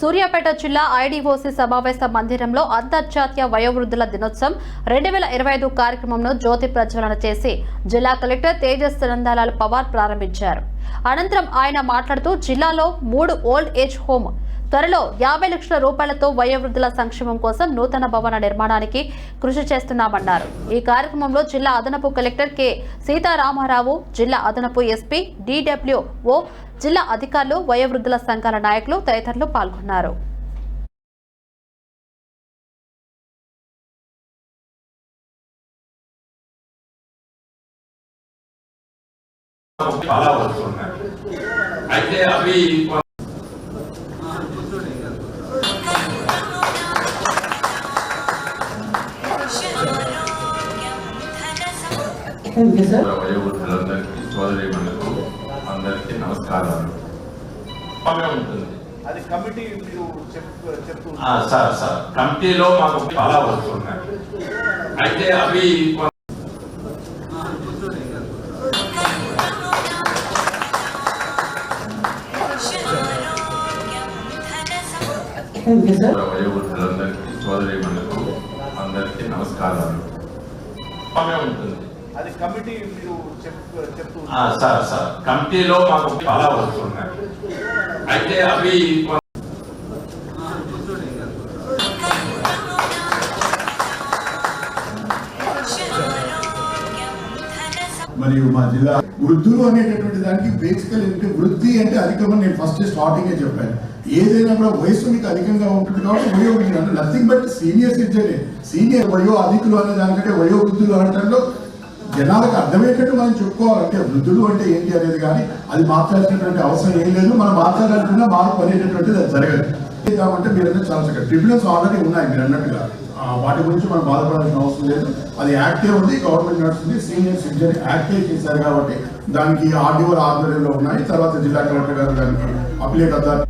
సూర్యాపేట జిల్లా ఐడీఓసీ సమావేశ మందిరంలో అంతర్జాతీయ వయోవృద్ధుల దినోత్సవం రెండు వేల ఇరవై ఐదు కార్యక్రమంను జ్యోతి ప్రజ్వలన చేసి జిల్లా కలెక్టర్ తేజస్ నందాలాల్ పవార్ ప్రారంభించారు. అనంతరం ఆయన మాట్లాడుతూ జిల్లాలో మూడు ఓల్డ్ ఏజ్ హోమ్ త్వరలో యాభై లక్షల రూపాయలతో వయోవృద్ధుల సంక్షేమం కోసం నూతన భవన నిర్మాణానికి కృషి చేస్తున్నామన్నారు. ఈ కార్యక్రమంలో జిల్లా అదనపు కలెక్టర్ కె. సీతారామారావు జిల్లా అదనపు ఎస్పీ డిడబ్ల్యూఓ జిల్లా అధికారులు వయోవృద్ధుల సంఘాల నాయకులు తదితరులు పాల్గొన్నారు. అయితే అవి వయోవృద్ధులందరికీ సోదరిమణులకు అందరికీ నమస్కారాలు. బాగా ఉంటుంది. అది కమిటీ మీరు చెప్ చెప్తూ ఆ, సార్ సార్. కమిటీలో మాకు చాలా వస్తున్నాయి అయితే అవి వయోవృద్ధులందరికీ సోదరిమణులకు అందరికీ నమస్కారాలు. బాగా ఉంటుంది. అది కమిటీ మీరు చెప్ చెప్తూ ఆ, సార్ సార్. కమిటీలో మాకు చాలా వస్తున్నాయి అయితే అవి మరియు మా జిల్లా వృద్ధులు అనేటటువంటి దానికి బేసికల్ ఏంటంటే వృద్ధి అంటే అధికమని నేను ఫస్ట్ స్టార్టింగ్ చెప్పాను. ఏదైనా కూడా వయసు మీకు అధికంగా ఉంటుంది కాబట్టి వయో అంటే nothing but senior citizen senior వయో అధికులు అనే దానికంటే వయో వృద్ధులు అనటంలో జనాలకు అర్థమయ్యేటట్టు మనం చెప్పుకోవాలంటే వృద్ధులు అంటే ఏంటి అనేది కానీ అది మాట్లాడేటటువంటి అవసరం ఏం లేదు. మనం మాట్లాడాలనుకున్నా మార్పు అనేటటువంటిది అది జరగదు. కాబట్టి మీరంతా చాలా చక్కగా ట్రిబ్యునల్స్ ఆల్రెడీ ఉన్నాయి మీరు అన్నట్టుగా. వాటి గురించి మనం బాధపడాల్సిన అవసరం లేదు. అది యాక్టే ఉంది గవర్నమెంట్ నడుస్తుంది సీనియర్ సిటిజన్ యాక్టే చేశారు కాబట్టి దానికి ఆర్డీఓ ఆధ్వర్యంలో ఉన్నాయి. తర్వాత జిల్లా కలెక్టర్ గారు దానికి అప్లేట్ అథారిటీ